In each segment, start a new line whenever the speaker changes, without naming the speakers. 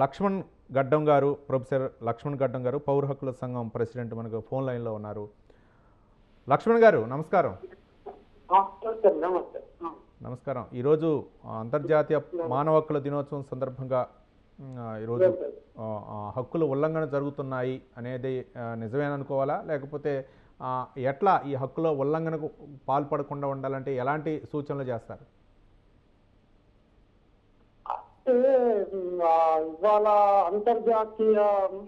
లక్ష్మణ్ గడ్డం గారు ప్రొఫెసర్ లక్ష్మణ్ గడ్డం గారు పౌర హక్కుల సంఘం ప్రెసిడెంట్ మనకు ఫోన్ లైన్లో ఉన్నారు. లక్ష్మణ్ గారు నమస్కారం. నమస్కారం ఈరోజు అంతర్జాతీయ మానవ హక్కుల దినోత్సవం సందర్భంగా ఈరోజు హక్కుల ఉల్లంఘన జరుగుతున్నాయి అనేది నిజమేననుకోవాలా లేకపోతే ఎట్లా ఈ హక్కుల ఉల్లంఘనకు పాల్పడకుండా ఉండాలంటే ఎలాంటి సూచనలు చేస్తారు?
ఆ, ఇవాళ అంతర్జాతీయ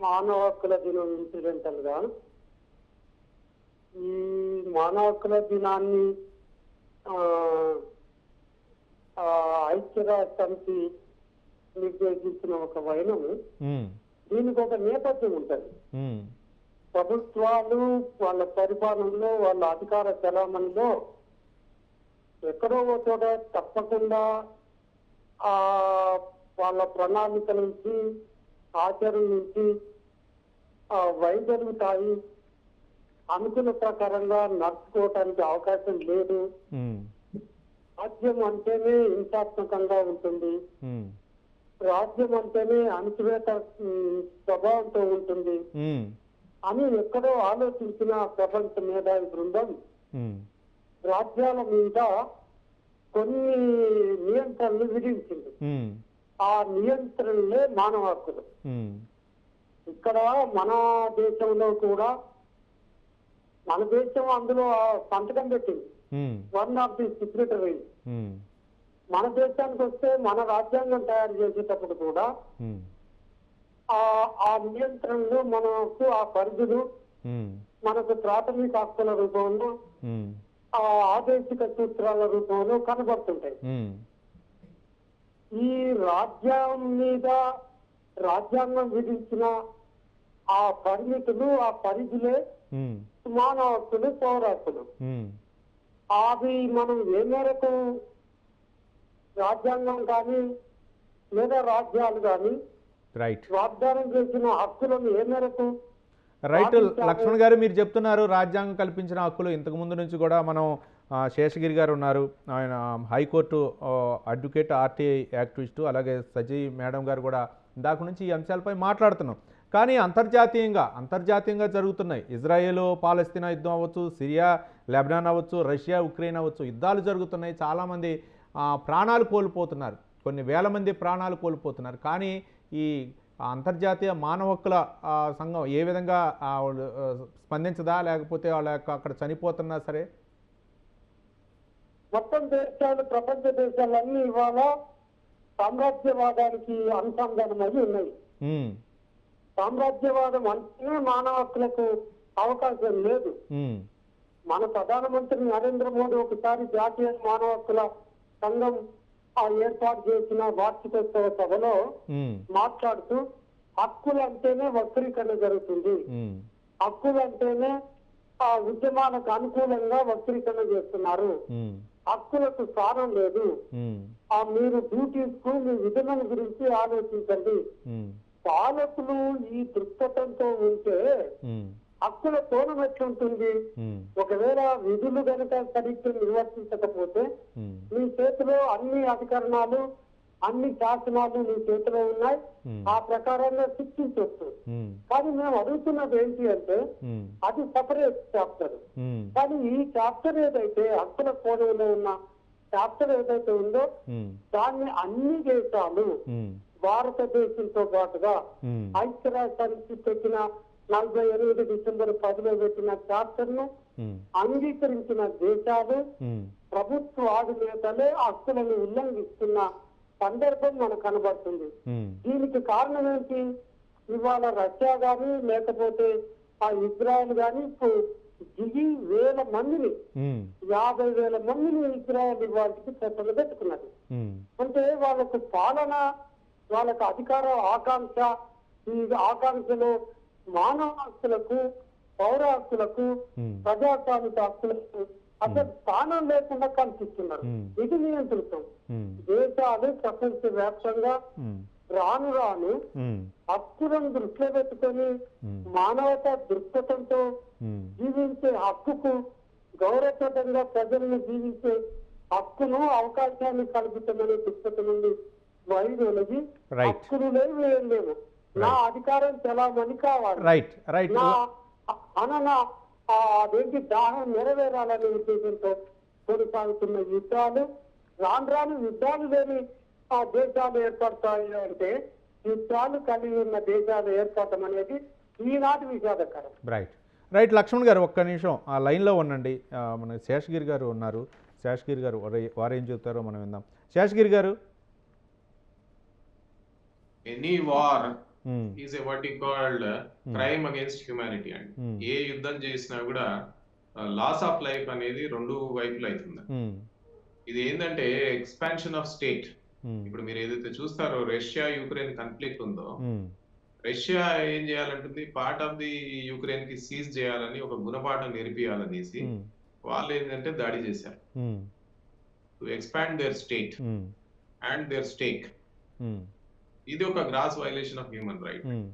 మానవ హక్కుల దినం ఇన్సిడెంటల్గా. ఈ మానవ హక్కుల దినాన్ని ఆ, ఆ, ఐక్యరాజ్య సమితి నిర్దేశించిన ఒక వైనము దీనికి ఒక నేపథ్యం ఉంటుంది. ప్రభుత్వాలు వాళ్ళ పరిపాలనలో వాళ్ళ అధికార చలామణిలో ఎక్కడో ఒక చోట తప్పకుండా ఆ వాళ్ళ ప్రణాళిక నుంచి ఆచరణ నుంచి వైదొలుగుతాయి అనుకున్న ప్రకారంగా నడుచుకోవటానికి అవకాశం లేదు. రాజ్యం అంటేనే హింసాత్మకంగా ఉంటుంది. రాజ్యం అంటేనే అణచివేత స్వభావంతో ఉంటుంది. అని ఎక్కడో ఆలోచించిన ప్రపంచ మేధావి బృందం రాజ్యాల మీద కొన్ని నియంత్రణలు విధించింది. ఆ నియంత్రణలే మానవ హక్కులు ఇక్కడ మన దేశంలో కూడా మన దేశం అందులో సంతకం పెట్టింది. వన్ ఆఫ్ ది సిగ్నేటరీ మన దేశానికి వస్తే మన రాజ్యాంగం తయారు చేసేటప్పుడు కూడా ఆ నియంత్రణలు మనకు ఆ పరిధులు మనకు ప్రాథమిక హక్కుల రూపంలో ఆ ఆదేశిక సూత్రాల రూపంలో కనబడుతుంటాయి. ఈ రాజ్యం మీద రాజ్యాంగం విధించిన ఆ పరిమితులు ఆ పరిధిలే మానవ హక్కులు అవి మనం ఏ మేరకు రాజ్యాంగం కానీ లేదా రాజ్యాలు కానీ వాగ్దానం చేసిన హక్కులను ఏ మేరకు
రైట్. లక్ష్మణ్ గారు మీరు చెప్తున్నారు రాజ్యాంగం కల్పించిన హక్కులు. ఇంతకు ముందు నుంచి కూడా మనం శేషగిరి గారు ఉన్నారు. ఆయన హైకోర్టు అడ్వకేట్ ఆర్టీఐ యాక్టివిస్టు అలాగే సజీ మేడం గారు కూడా ఇందాక నుంచి ఈ అంశాలపై మాట్లాడుతున్నాం కానీ అంతర్జాతీయంగా అంతర్జాతీయంగా జరుగుతున్నాయి. ఇజ్రాయేల్ పాలస్తీనా యుద్ధం అవ్వచ్చు సిరియా లెబనాన్ అవ్వచ్చు రష్యా ఉక్రెయిన్ అవ్వచ్చు యుద్ధాలు జరుగుతున్నాయి. చాలామంది ప్రాణాలు కోల్పోతున్నారు. కొన్ని వేల మంది ప్రాణాలు కోల్పోతున్నారు. కానీ ఈ అంతర్జాతీయ మానవ హక్కుల సంఘం ఏ విధంగా వాళ్ళు, స్పందించదా? లేకపోతే వాళ్ళ యొక్క అక్కడ చనిపోతున్నా సరే?
మొత్తం దేశాలు ప్రపంచ దేశాలన్నీ ఇవాళ సామ్రాజ్యవాదానికి అనుసంధానమై ఉన్నాయి. సామ్రాజ్యవాదం అంటేనే మానవ హక్కులకు అవకాశం లేదు. మన ప్రధానమంత్రి నరేంద్ర మోడీ ఒకసారి జాతీయ మానవ హక్కుల సంఘం ఆ ఏర్పాటు చేసిన వార్షికోత్సవ సభలో మాట్లాడుతూ హక్కులు అంటేనే వక్రీకరణ జరుగుతుంది.
ఉమ్,
హక్కులు అంటేనే ఆ ఉద్యమాలకు అనుకూలంగా వక్రీకరణ చేస్తున్నారు. హక్కులకు స్థానం లేదు. ఆ మీరు డ్యూటీస్కు మీ విధుల గురించి ఆలోచించండి. పాలకులు ఈ దృక్పథంతో ఉంటే ఎట్లుంటుంది
ఉమ్,
ఒకవేళ విధులు కనుక సరిగ్గా నిర్వర్తించకపోతే మీ చేతిలో అన్ని అధికరణాలు అన్ని శాసనాలు మీ చేతిలో ఉన్నాయి. ఆ ప్రకారంగా శిక్షించవచ్చు కానీ మేము అడుగుతున్నది ఏంటి అంటే అది సపరేట్ చాప్టర్ కానీ ఈ చాప్టర్ ఏదైతే హక్కుల కోణంలో ఉన్న చాప్టర్ ఏదైతే ఉందో దాన్ని అన్ని దేశాలు భారతదేశంతో పాటుగా
ఉమ్,
ఐక్యరాజ్య సమితి పెట్టిన నలభై ఎనిమిది డిసెంబర్ పదిలో పెట్టిన
చాప్టర్ను
అంగీకరించిన దేశాలు ప్రభుత్వ అధినేతలే హక్కులను ఉల్లంఘిస్తున్న సందర్భం మనకు కనబడుతుంది. దీనికి కారణం ఏంటి? ఇవాళ రష్యా గాని లేకపోతే ఆ ఇజ్రాయెల్ గాని ఇప్పుడు దిగి వేల మందిని యాభై వేల మందిని ఇజ్రాయెల్ ఇవాళకి చట్టలు పెట్టుకున్నది. అంటే వాళ్ళకు పాలన వాళ్ళకు అధికార ఆకాంక్ష ఈ ఆకాంక్షలో మానవ హక్కులకు పౌర హక్కులకు ప్రజాస్వామిక హక్కులకు అసలు స్థానం లేకుండా కల్పిస్తున్నారు
Hmm.
ఇది నియంత్రితం
ఉమ్,
దేశాలు ప్రపంచ వ్యాప్తంగా రాను రాను హక్కులను దృష్టిలో పెట్టుకొని మానవత దృక్పథంతో జీవించే హక్కుకు గౌరవప్రదంగా ప్రజలను జీవించే హక్కును అవకాశాన్ని కల్పించమనే దృక్పథం నుండి వైద్యులకి
Right.
హక్కులు లేవు ఏం లేవు. నా అధికారం చలామణి కావాలి.
రైట్ రైట్
నా అనన ఆ అదేంటి దాహం నెరవేరాలనే ఉద్దేశంతో కొనసాగుతున్న యుద్ధాలు రాను రాను యుద్ధాలు లేని ఆ దేశాలు ఏర్పడతాయి అంటే యుద్ధాలు కలిగి ఉన్న దేశాలు ఏర్పడటం అనేది ఈనాటి విషాదకరం.
రైట్ రైట్ లక్ష్మణ్ గారు ఒక్క నిమిషం ఆ లైన్లో ఉండండి. మన శేషగిరి గారు ఉన్నారు. శేషగిరి గారు వారు- చెప్తారో మనం విందాం. Seshagiri garu?
Any war is what is called crime against humanity అండి.
Hmm.
ఏ యుద్ధం చేసినా కూడా లాస్ ఆఫ్ లైఫ్ అనేది రెండు వైపులు అవుతుంది
ఉమ్,
ఇది ఏంటంటే ఎక్స్పాన్షన్ ఆఫ్ స్టేట్ ఇప్పుడు మీరు ఏదైతే చూస్తారో రష్యా యుక్రెయిన్ కాన్ఫ్లిక్ట్ ఉందో రష్యా ఏం చేయాలంటుంది? పార్ట్ ఆఫ్ ది యుక్రెయిన్కి సీజ్ చేయాలని ఒక గుణపాఠం నేర్పియాలనేసి వాళ్ళు ఏంటంటే దాడి చేశారు. To expand their state and their stake ఇది ఒక gross violation of human right
um.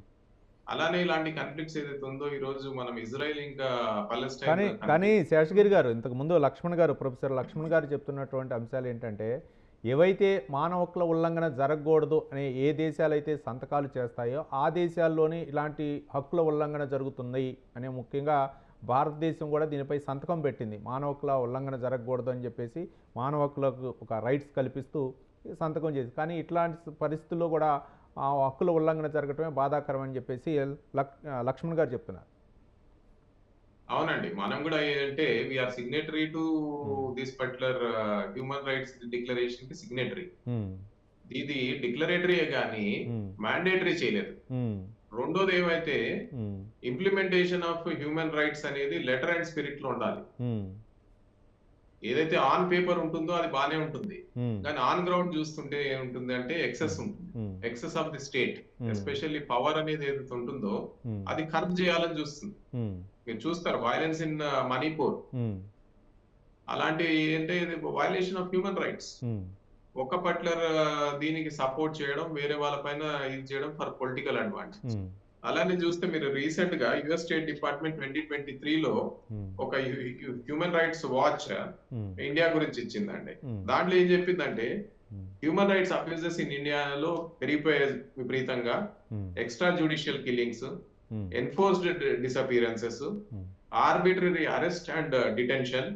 అలానే ఇలాంటి కాన్ఫ్లిక్ట్స్ ఏదైతే ఉందో ఈ రోజు మనం ఇజ్రాయెల్ ఇంకా
కానీ
పలెస్టైన్
కానీ శేషగిరి గారు ఇంతకు ముందు లక్ష్మణ్ గారు ప్రొఫెసర్ లక్ష్మణ్ గారు చెప్తున్నటువంటి అంశాలు ఏంటంటే ఏవైతే మానవ హక్కుల ఉల్లంఘన జరగకూడదు అనే ఏ దేశాలు అయితే సంతకాలు చేస్తాయో ఆ దేశాల్లోనే ఇలాంటి హక్కుల ఉల్లంఘన జరుగుతుంది అనే ముఖ్యంగా భారతదేశం కూడా దీనిపై సంతకం పెట్టింది మానవ హక్కుల ఉల్లంఘన జరగకూడదు అని చెప్పేసి మానవ హక్కులకు ఒక రైట్స్ కల్పిస్తూ సంతకం చేసి కానీ ఇట్లాంటి పరిస్థితుల్లో కూడా ఆ హక్కుల ఉల్లంఘన జరగటమే బాధాకరం అని చెప్పేసి లక్ లక్ష్మణ్ గారు చెప్తున్నారు.
అవునండి. మనం కూడా ఏంటంటే we're signatory to
Hmm.
This particular human rights డిక్లరేషన్కి signatory ఇది డిక్లరేటరీయే కానీ మ్యాండేటరీ చేయలేదు.
ఉమ్,
రెండోది ఏమైతే ఇంప్లిమెంటేషన్ ఆఫ్ హ్యూమన్ రైట్స్ అనేది లెటర్ అండ్ స్పిరిట్లో ఉండాలి.
ఉమ్,
ఏదైతే ఆన్ పేపర్ ఉంటుందో అది బానే ఉంటుంది.
ఉమ్,
కానీ ఆన్ గ్రౌండ్ చూస్తుంటే ఏముంటుంది అంటే ఎక్సెస్ ఉంటుంది.
ఉమ్,
excess of the state
Hmm.
Especially power అనేది ఏదైతే ఉంటుందో
ఉమ్,
అది కర్బ్ చేయాలని చూస్తుంది. మీరు చూస్తారు వైలెన్స్ ఇన్ మణిపూర్ అలాంటి ఏంటంటే ఇది? వైలేషన్ ఆఫ్ హ్యూమన్ రైట్స్ ఒక పర్టికులర్ దీనికి సపోర్ట్ చేయడం వేరే వాళ్ళ పైన ఇది చేయడం ఫర్ పొలిటికల్ అడ్వాంటేజ్ అలానే చూస్తే మీరు రీసెంట్గా US state department twenty twenty త్రీలో
ఉమ్,
ఒక హ్యూమన్ రైట్స్ వాచ్ ఇండియా గురించి ఇచ్చిందండి. దాంట్లో ఏం చెప్పిందంటే హ్యూమన్ రైట్స్ అబ్యూజెస్ ఇన్ ఇండియాలో పెరిగిపోయే విపరీతంగా extra judicial killings enforced disappearances
um,
arbitrary arrest and detention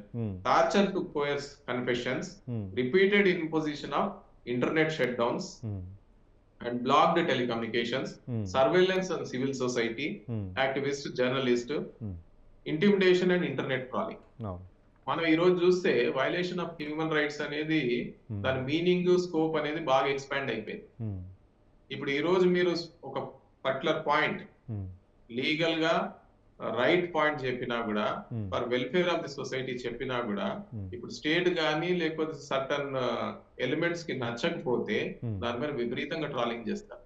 torture to coerce confessions repeated imposition of internet shutdowns
um,
and blocked telecommunication surveillance
and
civil society
activist
journalist intimidation and internet
trolling
మనం ఈ రోజు చూస్తే violation of human rights అనేది
hmm.
దాని meaning scope అనేది బాగా expand అయిపోయింది.
Hmm.
ఇప్పుడు ఈ రోజు మీరు ఒక పర్టికులర్ పాయింట్ లీగల్గా రైట్ పాయింట్ చెప్పినా కూడా for welfare of the society చెప్పినా కూడా
ఉమ్,
ఇప్పుడు స్టేట్ కానీ లేకపోతే సర్టన్ ఎలిమెంట్స్కి నచ్చకపోతే
ఉమ్,
దాని మీద విపరీతంగా ట్రాలింగ్ చేస్తారు.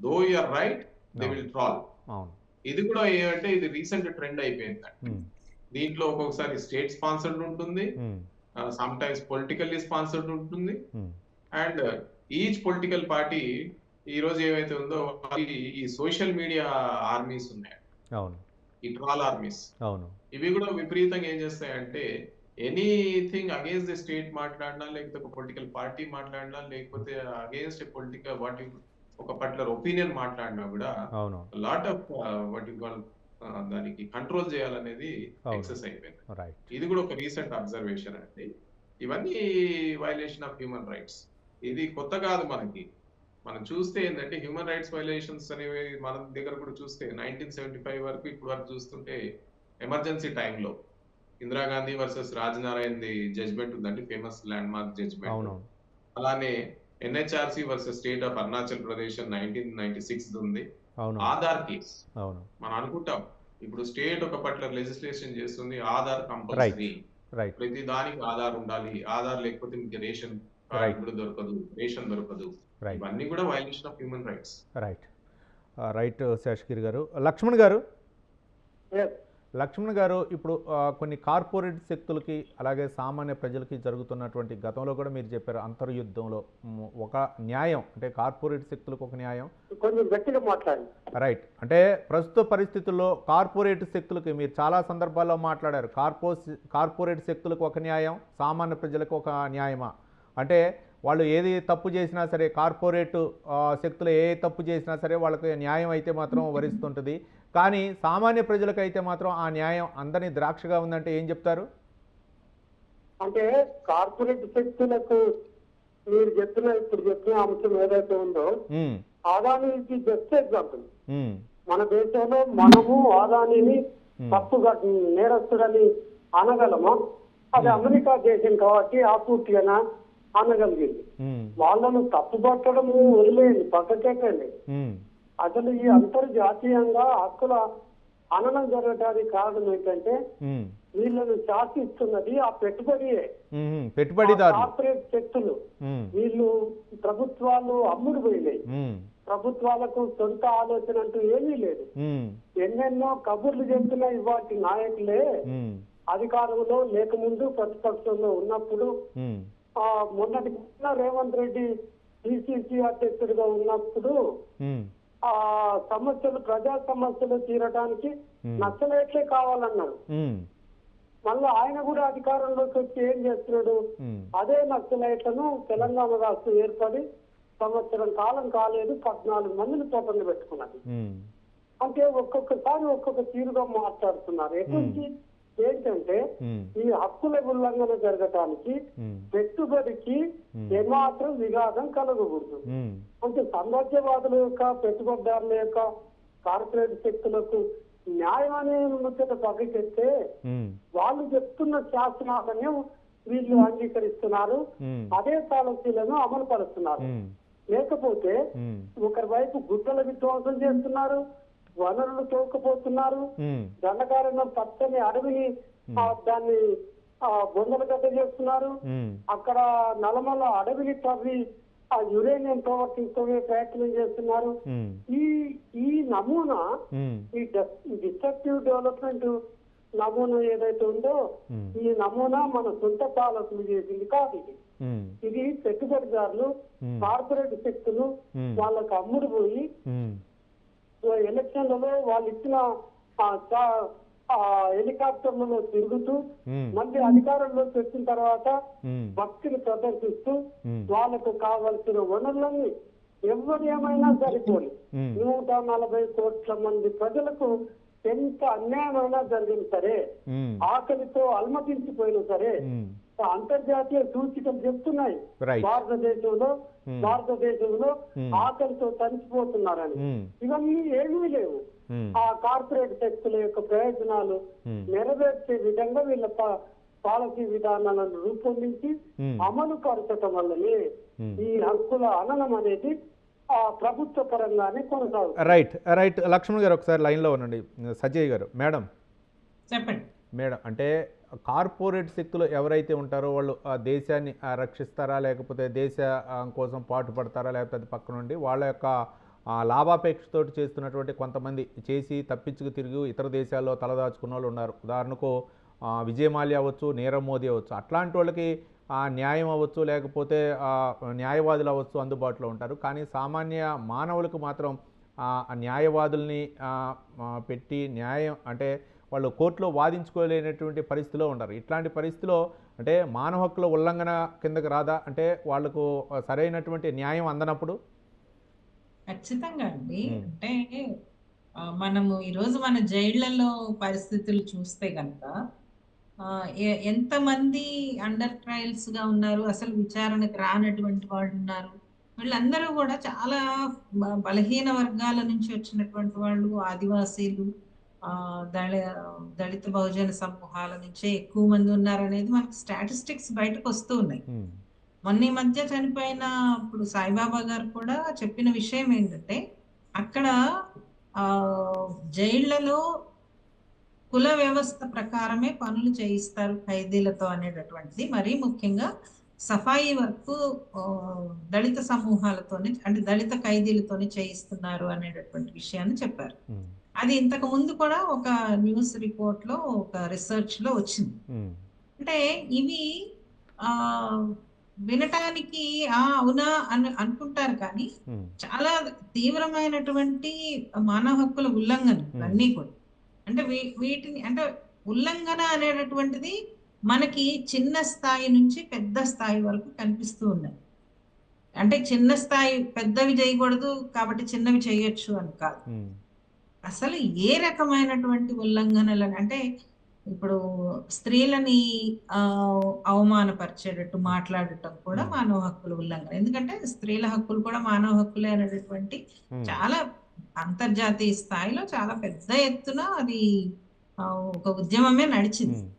Though you're right they will troll ఇది కూడా ఏమంటే ఇది రీసెంట్ ట్రెండ్ అయిపోయింది దీంట్లో ఒక్కొక్కసారి స్టేట్ స్పాన్సర్డ్ ఉంటుంది. సమ్ టైమ్స్ పొలిటికల్లీ స్పాన్సర్డ్ ఉంటుంది. అండ్ ఈచ్ పొలిటికల్ పార్టీ ఈ రోజు ఏమైతే ఉందో ఈ సోషల్ మీడియా ఆర్మీస్ ఉన్నాయి.
అవును.
ఈ ట్రాల్ ఆర్మీస్.
అవును.
ఇవి కూడా విపరీతంగా ఏం చేస్తాయంటే ఎనీథింగ్ అగేన్స్ట్ ది స్టేట్ మాట్లాడినా లేకపోతే ఒక పొలిటికల్ పార్టీ మాట్లాడినా లేకపోతే అగేన్స్ట్ పొలిటికల్ వాట్ ఒక పర్టికులర్ ఒపీనియన్ మాట్లాడినా కూడా
అవును.
లాట్ ఆఫ్ వాట్ దానికి కంట్రోల్ చేయాలనేది. ఎక్సెస్ అయిపోయింది.
రైట్
ఇది కూడా ఒక రీసెంట్ అబ్జర్వేషన్ అండి. ఇవన్నీ వైలేషన్ ఆఫ్ హ్యూమన్ రైట్స్ ఇది కొత్త కాదు మనకి. మనం చూస్తే ఏంటంటే హ్యూమన్ రైట్స్ వైలేషన్స్ అనేవి మన దగ్గర కూడా చూస్తే నైన్టీన్ సెవెంటీ ఫైవ్ వరకు ఇప్పుడు వరకు చూస్తుంటే ఎమర్జెన్సీ టైంలో Indira Gandhi versus Raj Narain the judgement ఉందండి ఫేమస్ ల్యాండ్ మార్క్ జడ్జ్మెంట్ అలానే NHRC versus state of Arunachal Pradesh nineteen ninety six ఉంది. ఆధార్ కేస్. మనం అనుకుంటాం ఇప్పుడు స్టేట్ ఒక పర్టికులర్ లెజిస్లేషన్ చేస్తుంది ఆధార్ కంపల్సరీ ప్రతి దానికి ఆధార్ ఉండాలి ఆధార్ లేకపోతే మీకు రేషన్. కార్డు కూడా దొరకదు రేషన్ దొరకదు. ఇవన్నీ కూడా violation of human rights
right right Seshagiri garu. Lakshman garu?
Yes.
Laxman గారు ఇప్పుడు ఆ, కొన్ని కార్పొరేట్ శక్తులకి అలాగే సామాన్య ప్రజలకి జరుగుతున్నటువంటి గతంలో కూడా మీరు చెప్పారు అంతర్యుద్ధంలో. ఒక న్యాయం అంటే కార్పొరేట్ శక్తులకు ఒక న్యాయం.
కొంచెం గట్టిగా మాట్లాడి
రైట్ అంటే ప్రస్తుత పరిస్థితుల్లో కార్పొరేట్ శక్తులకి మీరు చాలా సందర్భాల్లో మాట్లాడారు కార్పో కార్పొరేట్ శక్తులకు ఒక న్యాయం సామాన్య ప్రజలకు ఒక న్యాయమా? అంటే వాళ్ళు ఏది తప్పు చేసినా సరే కార్పొరేట్ ఆ, శక్తులు ఏ తప్పు చేసినా సరే వాళ్ళకి న్యాయం అయితే మాత్రం వరిస్తుంటుంది. కానీ సామాన్య ప్రజలకైతే మాత్రం ఆ న్యాయం అందని ద్రాక్షగా ఉందంటే ఏం చెప్తారు?
అంటే కార్పొరేట్ శక్తులకు మీరు చెప్పిన ఇప్పుడు చెప్పిన అంశం ఏదైతే ఉందో ఆదానికి బెస్ట్ ఎగ్జాంపుల్ మన దేశంలో మనము ఆదానిని తప్పుగా నేరస్తుడని అనగలమా? అది అమెరికా దేశం కాబట్టి ఆపూర్తిగా అనగలిగింది వాళ్ళను తప్పు పట్టడము వదిలేయండి పక్కకెట్టండి అసలు ఈ అంతర్జాతీయంగా హక్కుల అననం జరగడానికి కారణం ఏంటంటే వీళ్ళను శాసిస్తున్నది ఆ పెట్టుబడియే.
ఉమ్, పెట్టుబడిదారులు.
కార్పొరేట్ శక్తులు. వీళ్ళు ప్రభుత్వాలు అమ్ముడు పోయినాయి. ప్రభుత్వాలకు సొంత ఆలోచన అంటూ ఏమీ లేదు. ఎన్నెన్నో కబుర్లు చెప్తున్న ఇవాటి నాయకులే అధికారంలో లేకముందు ప్రతిపక్షంలో ఉన్నప్పుడు మొన్నటి మొన్న రేవంత్ రెడ్డి పిసిసి అధ్యక్షుడిగా ఉన్నప్పుడు ఆ సమస్యలు ప్రజా సమస్యలు తీరడానికి. నక్సలైట్లే కావాలన్నాడు
ఉమ్,
మళ్ళీ ఆయన కూడా అధికారంలోకి వచ్చి ఏం చేస్తున్నాడు? అదే నక్సలైట్లను తెలంగాణ రాష్ట్రం ఏర్పడి సంవత్సరం కాలం కాలేదు పద్నాలుగు మందిని పోటలు పెట్టుకున్నది. అంటే ఒక్కొక్కసారి ఒక్కొక్క తీరుగా మాట్లాడుతున్నారు. ఎటువంటి ఏంటంటే ఈ హక్కుల ఉల్లంఘన జరగటానికి పెట్టుబడికి ఏమాత్రం విఘాతం కలగకూడదు. అంటే సామ్రాజ్యవాదుల యొక్క పెట్టుబడిదారుల యొక్క కార్పొరేట్ శక్తులకు న్యాయం అనే ముచ్చట పక్కకెత్తే వాళ్ళు చెప్తున్న శాసనాలను వీళ్ళు అంగీకరిస్తున్నారు. అదే పాలసీలను అమలు పరుస్తున్నారు. లేకపోతే ఒకరి వైపు గుట్టల విధ్వంసం చేస్తున్నారు. వనరులు తోకపోతున్నారు దండకారణం పచ్చని అడవిని దాన్ని బొందల గడ్డ చేస్తున్నారు. అక్కడ నలమల అడవిని తవ్వి ఆ యురేనియం ప్రవర్తించే ప్రయత్నం చేస్తున్నారు. ఈ ఈ నమూనా ఈ డిస్ట్రక్టివ్ డెవలప్మెంట్ నమూనా ఏదైతే ఉందో ఈ నమూనా మన సొంత పాలకులు చేసింది కాదు ఇది. ఇది పెట్టుబడిదారులు. కార్పొరేట్ శక్తులు. వాళ్ళకు అమ్ముడు పోయి ఎలక్షన్లలో వాళ్ళు ఇచ్చిన హెలికాప్టర్లలో తిరుగుతూ మళ్ళీ అధికారంలోకి వచ్చిన తర్వాత భక్తిని ప్రదర్శిస్తూ. వాళ్ళకు కావలసిన వనరులన్నీ ఎవరు ఏమైనా సరిపోయి. నూట నలభై కోట్ల మంది ప్రజలకు ఎంత అన్యాయమైనా జరిగింది సరే ఆకలితో అల్మటించిపోయినా సరే అంతర్జాతీయ సూచికలు చెప్తున్నాయి. భారతదేశంలో
Hmm.
భారతదేశంలో
Hmm.
ఆకలితో తరిచిపోతున్నారని
ఉమ్,
ఇవన్నీ ఏమీ లేవు ఆ కార్పొరేట్ శక్తుల యొక్క ప్రయోజనాలు
Hmm.
నెరవేర్చే విధంగా వీళ్ళ ప- పాలసీ విధానాలను రూపొందించి
Hmm.
అమలు పరచటం వల్లనే
Hmm.
ఈ హక్కుల అననం అనేది ఆ ప్రభుత్వ పరంగానే కొనసాగుతుంది
రైట్ రైట్ లక్ష్మణ్ గారు ఒకసారి లైన్లో ఉండండి సజయ్ గారు మేడం
చెప్పండి
మేడం అంటే కార్పొరేట్ శక్తులు ఎవరైతే ఉంటారో వాళ్ళు ఆ దేశాన్ని రక్షిస్తారా లేకపోతే దేశ కోసం పాటుపడతారా లేకపోతే అది పక్క నుండి వాళ్ళ యొక్క లాభాపేక్షతో చేస్తున్నటువంటి కొంతమంది చేసి తప్పించుకు తిరిగి ఇతర దేశాల్లో తలదాచుకున్న వాళ్ళు ఉన్నారు. ఉదాహరణకు విజయమాల్య అవ్వచ్చు నీరవ్ మోదీ అవ్వచ్చు. అట్లాంటి వాళ్ళకి న్యాయం అవ్వచ్చు లేకపోతే న్యాయవాదులు అవ్వచ్చు అందుబాటులో ఉంటారు. కానీ సామాన్య మానవులకు మాత్రం న్యాయవాదుల్ని పెట్టి న్యాయం అంటే వాళ్ళు కోర్టులో వాదించుకోలేనటువంటి పరిస్థితిలో ఉంటారు ఇట్లాంటి పరిస్థితిలో అంటే మానవ హక్కుల ఉల్లంఘన కిందకి రాదా? అంటే వాళ్ళకు సరైనటువంటి న్యాయం అందనప్పుడు?
ఖచ్చితంగా అండి. అంటే మనము ఈరోజు మన జైళ్ళలో పరిస్థితులు చూస్తే కనుక ఎంతమంది అండర్ ట్రయల్స్గా ఉన్నారు? అసలు విచారణకు రానటువంటి వాళ్ళు ఉన్నారు? వీళ్ళందరూ కూడా చాలా బలహీన వర్గాల నుంచి వచ్చినటువంటి వాళ్ళు ఆదివాసీలు దళ దళిత బహుజన సమూహాల నుంచే ఎక్కువ మంది ఉన్నారనేది మనకి స్టాటిస్టిక్స్ బయటకు వస్తూ ఉన్నాయి. మొన్న ఈ మధ్య చనిపోయిన ఇప్పుడు సాయిబాబా గారు కూడా చెప్పిన విషయం ఏంటంటే అక్కడ ఆ జైళ్ళలో కుల వ్యవస్థ ప్రకారమే పనులు చేయిస్తారు ఖైదీలతో అనేటటువంటిది. మరీ ముఖ్యంగా సఫాయి వర్క్ దళిత సమూహాలతోనే అంటే దళిత ఖైదీలతోనే చేయిస్తున్నారు అనేటటువంటి విషయాన్ని చెప్పారు. అది ఇంతకు ముందు కూడా ఒక న్యూస్ రిపోర్ట్లో ఒక రీసెర్చ్లో వచ్చింది అంటే ఇవి ఆ వినటానికి ఆ అవునా అని అనుకుంటారు కానీ చాలా తీవ్రమైనటువంటి మానవ హక్కుల ఉల్లంఘన ఇవన్నీ కూడా. అంటే వీటిని అంటే ఉల్లంఘన అనేటటువంటిది మనకి చిన్న స్థాయి నుంచి పెద్ద స్థాయి వరకు కనిపిస్తూ ఉన్నాయి అంటే చిన్న స్థాయి పెద్దవి చేయకూడదు కాబట్టి చిన్నవి చేయొచ్చు అని కాదు. అసలు ఏ రకమైనటువంటి ఉల్లంఘనలను అంటే ఇప్పుడు స్త్రీలని ఆ, అవమానపరిచేటట్టు మాట్లాడటం కూడా. మానవ హక్కుల ఉల్లంఘన. ఎందుకంటే స్త్రీల హక్కులు కూడా మానవ హక్కులే అనేటటువంటి చాలా అంతర్జాతీయ స్థాయిలో చాలా పెద్ద ఎత్తున అది ఒక ఉద్యమమే నడిచింది.
ఉమ్,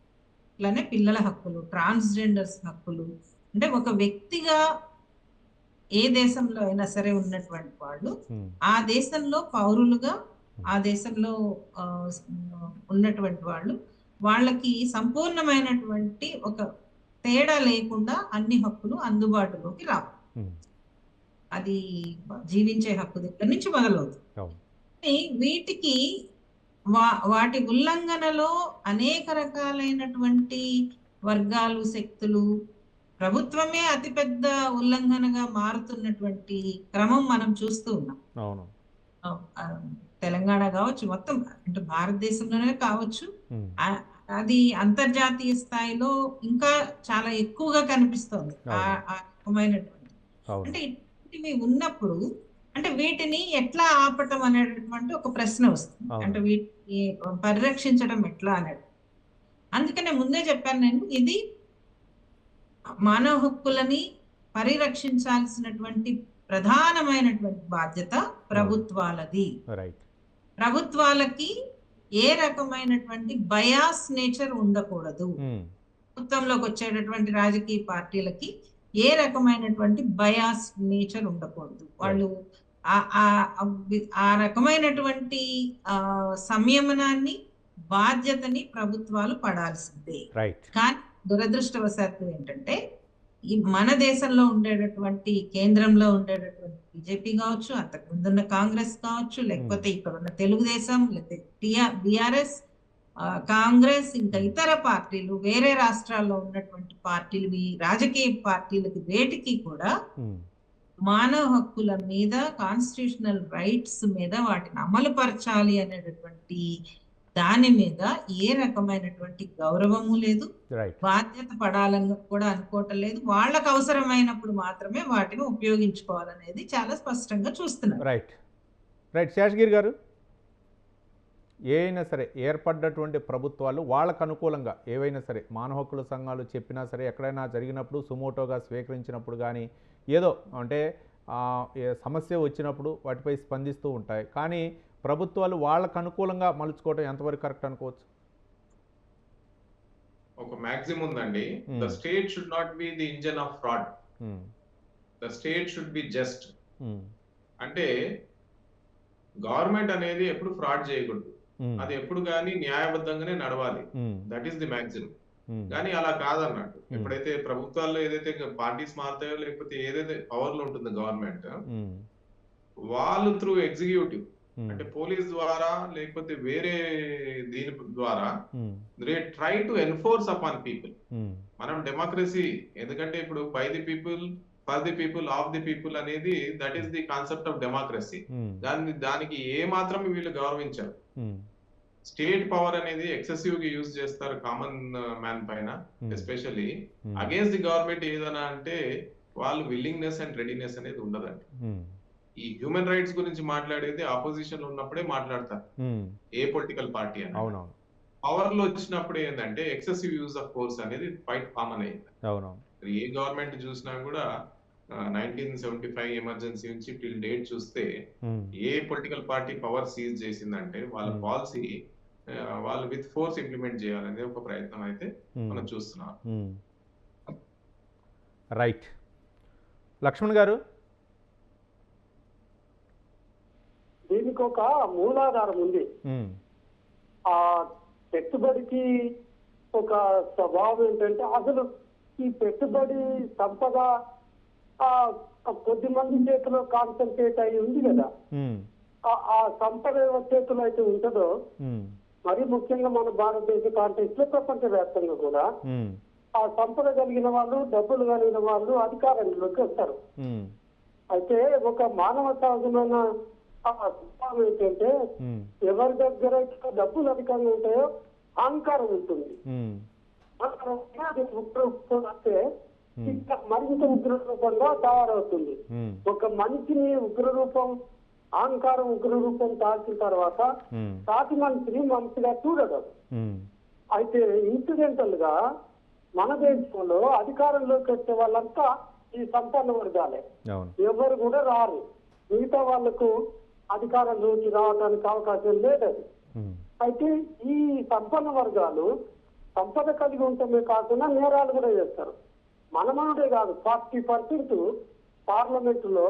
ఇట్లానే పిల్లల హక్కులు ట్రాన్స్జెండర్స్ హక్కులు అంటే ఒక వ్యక్తిగా ఏ దేశంలో అయినా సరే ఉన్నటువంటి వాళ్ళు ఆ దేశంలో పౌరులుగా ఆ దేశంలో ఉన్నటువంటి వాళ్ళు వాళ్ళకి సంపూర్ణమైనటువంటి ఒక తేడా లేకుండా అన్ని హక్కులు అందుబాటులోకి రావు. అది జీవించే హక్కు దగ్గర నుంచి మొదలవుతుంది. వీటికి వా వాటి ఉల్లంఘనలో అనేక రకాలైనటువంటి వర్గాలు శక్తులు ప్రభుత్వమే అతిపెద్ద ఉల్లంఘనగా మారుతున్నటువంటి క్రమం మనం చూస్తూ ఉన్నాం. తెలంగాణ కావచ్చు మొత్తం అంటే భారతదేశంలోనే కావచ్చు. అది అంతర్జాతీయ స్థాయిలో ఇంకా చాలా ఎక్కువగా కనిపిస్తోంది. ఆ రకమైనటువంటి. అంటే ఇటువంటివి ఉన్నప్పుడు అంటే వీటిని ఎట్లా ఆపటం అనేటటువంటి ఒక ప్రశ్న వస్తుంది. అంటే వీటిని పరిరక్షించడం ఎట్లా అనేది. అందుకనే ముందే చెప్పాను నేను ఇది మానవ హక్కులని పరిరక్షించాల్సినటువంటి ప్రధానమైనటువంటి బాధ్యత ప్రభుత్వాలది.
రైట్.
ప్రభుత్వాలకి ఏ రకమైనటువంటి బయాస్ నేచర్ ఉండకూడదు. ప్రభుత్వంలోకి వచ్చేటటువంటి రాజకీయ పార్టీలకి ఏ రకమైనటువంటి బయాస్ నేచర్ ఉండకూడదు. వాళ్ళు ఆ- రకమైనటువంటి ఆ సంయమనాన్ని బాధ్యతని ప్రభుత్వాలు పడాల్సిందే. కానీ దురదృష్టవశాత్తు ఏంటంటే ఈ మన దేశంలో ఉండేటటువంటి కేంద్రంలో ఉండేటటువంటి బీజేపీ కావచ్చు అంతకు ముందున్న కాంగ్రెస్ కావచ్చు లేకపోతే ఇక్కడ ఉన్న తెలుగుదేశం లేకపోతే బిఆర్ఎస్ కాంగ్రెస్ ఇంకా ఇతర పార్టీలు వేరే రాష్ట్రాల్లో ఉన్నటువంటి పార్టీలు ఈ రాజకీయ పార్టీలకి వేటికి కూడా మానవ హక్కుల మీద కాన్స్టిట్యూషనల్ రైట్స్ మీద వాటిని అమలు పరచాలి అనేటటువంటి దాని మీద ఏ రకమైనటువంటి గౌరవము లేదు. బాధ్యత పడాలని కూడా అనుకోవటం లేదు. వాళ్ళకు అవసరమైనప్పుడు మాత్రమే వాటిని ఉపయోగించుకోవాలనేది చాలా స్పష్టంగా చూస్తున్నారు.
రైట్ రైట్ శేషగిరి గారు? ఏ అయినా సరే ఏర్పడ్డటువంటి ప్రభుత్వాలు వాళ్ళకు అనుకూలంగా ఏవైనా సరే మానవ హక్కుల సంఘాలు చెప్పినా సరే ఎక్కడైనా జరిగినప్పుడు సుమోటోగా స్వీకరించినప్పుడు కానీ ఏదో అంటే సమస్య వచ్చినప్పుడు వాటిపై స్పందిస్తూ ఉంటాయి. కానీ ప్రభుత్వాలు వాళ్ళకు అనుకూలంగా మలుచుకోవడం ఎంతవరకు కరెక్ట్ అనుకోవచ్చు?
ఒక మ్యాక్సిమం ఉందండి.
Hmm.
The state should not be the engine of fraud the state should be just అంటే గవర్నమెంట్ అనేది ఎప్పుడు ఫ్రాడ్ చేయకూడదు.
ఉమ్,
అది ఎప్పుడు కానీ న్యాయబద్ధంగానే నడవాలి. దట్ ఈస్ ది మ్యాక్సిమం కానీ అలా కాదన్నట్టు. ఎప్పుడైతే ప్రభుత్వాల్లో ఏదైతే పార్టీస్ మారుతాయో లేకపోతే ఏదైతే పవర్లో ఉంటుంది గవర్నమెంట్
ఉమ్,
వాళ్ళు త్రూ ఎగ్జిక్యూటివ్ అంటే పోలీస్ ద్వారా లేకపోతే వేరే దీని ద్వారా
ఉమ్,
they try to enforce upon people.
Um,
మనం డెమోక్రసీ ఎందుకంటే ఇప్పుడు by the people for the people of the people అనేది that is the concept of democracy దాన్ని దానికి ఏ మాత్రం వీళ్ళు గౌరవించారు. స్టేట్ పవర్ అనేది ఎక్సెసివ్గా యూజ్ చేస్తారు కామన్ మ్యాన్ పైన
um,
especially against the government ఏదైనా అంటే వాళ్ళు విల్లింగ్నెస్ అండ్ రెడీనెస్ అనేది ఉండదండి. ఈ హ్యూమన్ రైట్స్ గురించి మాట్లాడేది ఆపోజిషన్లో ఉన్నప్పుడే మాట్లాడతారు. ఏ పొలిటికల్ పార్టీ అని
అవునవును.
పవర్లో వచ్చినప్పుడు ఏంటంటే ఎక్సెసివ్ యూజ్ ఆఫ్ ఫోర్స్ అనేది క్వైట్ కామన్ అయింది.
అవునవును.
ఏ గవర్నమెంట్ చూసినా కూడా నైన్టీన్ సెవెంటీ ఫైవ్ ఎమర్జెన్సీ నుంచి టిల్ డేట్ చూస్తే ఏ పొలిటికల్ పార్టీ పవర్ సీజ్ చేసిందంటే వాళ్ళ. పాలసీ వాళ్ళు విత్ ఫోర్స్ ఇంప్లిమెంట్ చేయాలనేది ఒక ప్రయత్నం అయితే. మనం చూస్తున్నాం.
రైట్ లక్ష్మణ్ గారు?
ఒక మూలాధారం ఉంది. ఆ పెట్టుబడికి ఒక స్వభావం ఏంటంటే అసలు ఈ పెట్టుబడి సంపద కొద్ది మంది చేతిలో కాన్సన్ట్రేట్ అయి ఉంది కదా. ఆ- సంపద చేతిలో అయితే ఉంటుందో. మరి ముఖ్యంగా మన భారతదేశ కాంటెక్స్ట్లో ప్రపంచవ్యాప్తంగా కూడా
మ్మ్.
ఆ సంపద కలిగిన వాళ్ళు డబ్బులు కలిగిన వాళ్ళు అధికారంలోకి వస్తారు. అయితే ఒక మానవ సహజమైన ఏంటంటే. ఎవరి దగ్గర డబ్బులు అధికంగా ఉంటాయో అహంకారం ఉంటుంది. అది. ఇంకా మరింత ఉగ్ర రూపంగా తయారవుతుంది. ఒక మనిషిని ఉగ్ర రూపం అహంకారం ఉగ్ర రూపం దాల్చిన తర్వాత సాటి మనిషిని మనిషిగా చూడడం. అయితే ఇన్సిడెంటల్గా మన దేశంలో అధికారంలోకి వచ్చే వాళ్ళంతా ఈ సంపన్న వర్గాలే. ఎవరు కూడా రారు. మిగతా వాళ్ళకు అధికారంలోకి రావడానికి అవకాశం లేదది అయితే ఈ సంపన్న వర్గాలు సంపద కలిగి ఉండటమే కాకుండా నేరాలు కూడా చేస్తారు. మనమనుడే కాదు ఫార్టీ పర్సెంట్ పార్లమెంట్లో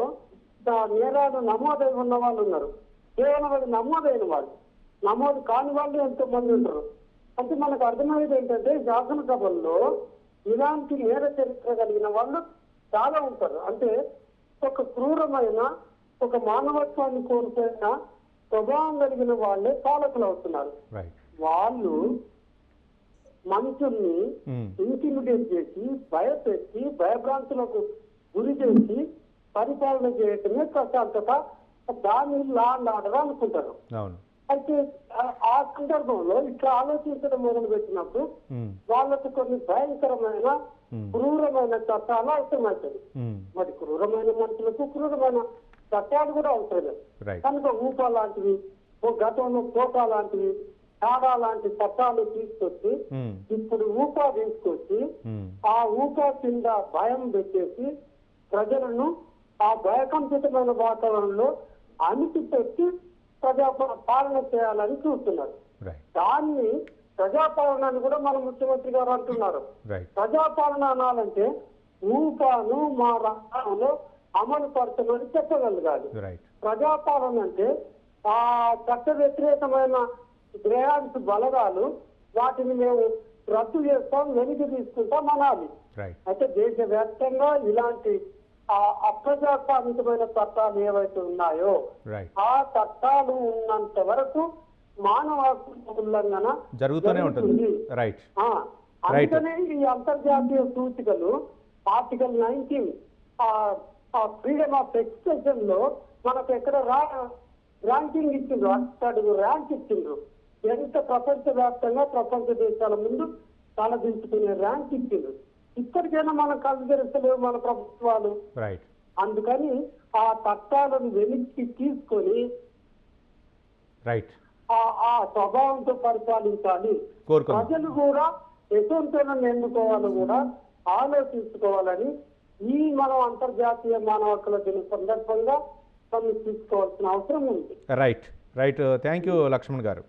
నేరాలు నమోదై ఉన్న వాళ్ళు ఉన్నారు. కేవలం అది నమోదైన వాళ్ళు. నమోదు కాని వాళ్ళు ఎంతో మంది ఉంటారు. అంటే మనకు అర్థమయ్యేది ఏంటంటే శాసనసభల్లో ఇలాంటి నేర చరిత్ర కలిగిన వాళ్ళు చాలా ఉంటారు. అంటే ఒక క్రూరమైన ఒక మానవత్వాన్ని కోల్పోయిన స్వభావం కలిగిన వాళ్ళే పాలకులు అవుతున్నారు. వాళ్ళు మనుషుల్ని ఇంటిమిడేట్ చేసి భయపెట్టి భయభ్రాంతులకు గురి చేసి పరిపాలన చేయటమే ప్రశాంతత దాన్ని లా అండ్ ఆర్డర్ అనుకుంటారు అయితే ఆ- సందర్భంలో ఇట్లా ఆలోచించడం మొదలు పెట్టినప్పుడు
ఉమ్,
వాళ్ళకు కొన్ని భయంకరమైన
ఉమ్,
క్రూరమైన చట్టాలు అవసరమవుతుంది మరి క్రూరమైన మనుషులకు క్రూరమైన చట్టాలు కూడా అవసరం కనుక ఊపా లాంటివి ఓ గతంలో కోటా లాంటివి తాడా లాంటి చట్టాలు తీసుకొచ్చి
ఉమ్,
ఇప్పుడు ఊపా తీసుకొచ్చి
ఉమ్,
ఆ ఊపా కింద భయం పెట్టేసి ప్రజలను ఆ భయకంపితమైన వాతావరణంలో అణిచి పెట్టి ప్రజా పాలన చేయాలని చూస్తున్నారు. దాన్ని ప్రజాపాలన అని కూడా మన ముఖ్యమంత్రి గారు అంటున్నారు. ప్రజాపాలన అనాలంటే ఊపాను మా రాష్ట్రంలో అమలు పరచమని చెప్పగలగాలి ప్రజాపాలన అంటే ఆ చట్ట వ్యతిరేకమైన గ్రహాంశ బలగాలు వాటిని మేము రద్దు చేస్తాం వెనక్కి తీసుకుంటాం అనాలి. అయితే దేశవ్యాప్తంగా ఇలాంటి ఆ అప్రజాస్వామికమైన చట్టాలు ఏవైతే ఉన్నాయో ఆ చట్టాలు ఉన్నంత వరకు మానవ హక్కుల ఉల్లంఘన
జరుగుతూనే ఉంటుంది. రైట్.
అందుకనే ఈ అంతర్జాతీయ సూచికలు ఆర్టికల్ నైన్టీన్ ఫ్రీడమ్ ఆఫ్ ఎక్స్ప్రెషన్లో మనకు ఎక్కడ ర్యాంకింగ్ ఇచ్చిండ్రు అట్టడుగు ర్యాంక్ ఇచ్చిండ్రు ఎంత ప్రపంచ వ్యాప్తంగా ప్రపంచ దేశాల ముందు తలదించుకునే ర్యాంక్ ఇచ్చిండ్రు. ఇప్పటికైనా మనం కలుగరిస్తలేవు మన ప్రభుత్వాలు. అందుకని ఆ చట్టాలను వెనక్కి తీసుకొని
రైట్
ఆ ఆ స్వభావంతో పరిపాలించాలి. ప్రజలు కూడా యశవంతులను ఎన్నుకోవాలో కూడా ఆలోచించుకోవాలని ఈ మనం అంతర్జాతీయ మానవ హక్కుల దిన సందర్భంగా కొన్ని తీసుకోవాల్సిన అవసరం ఉంది.
Right right thank you Lakshman garu.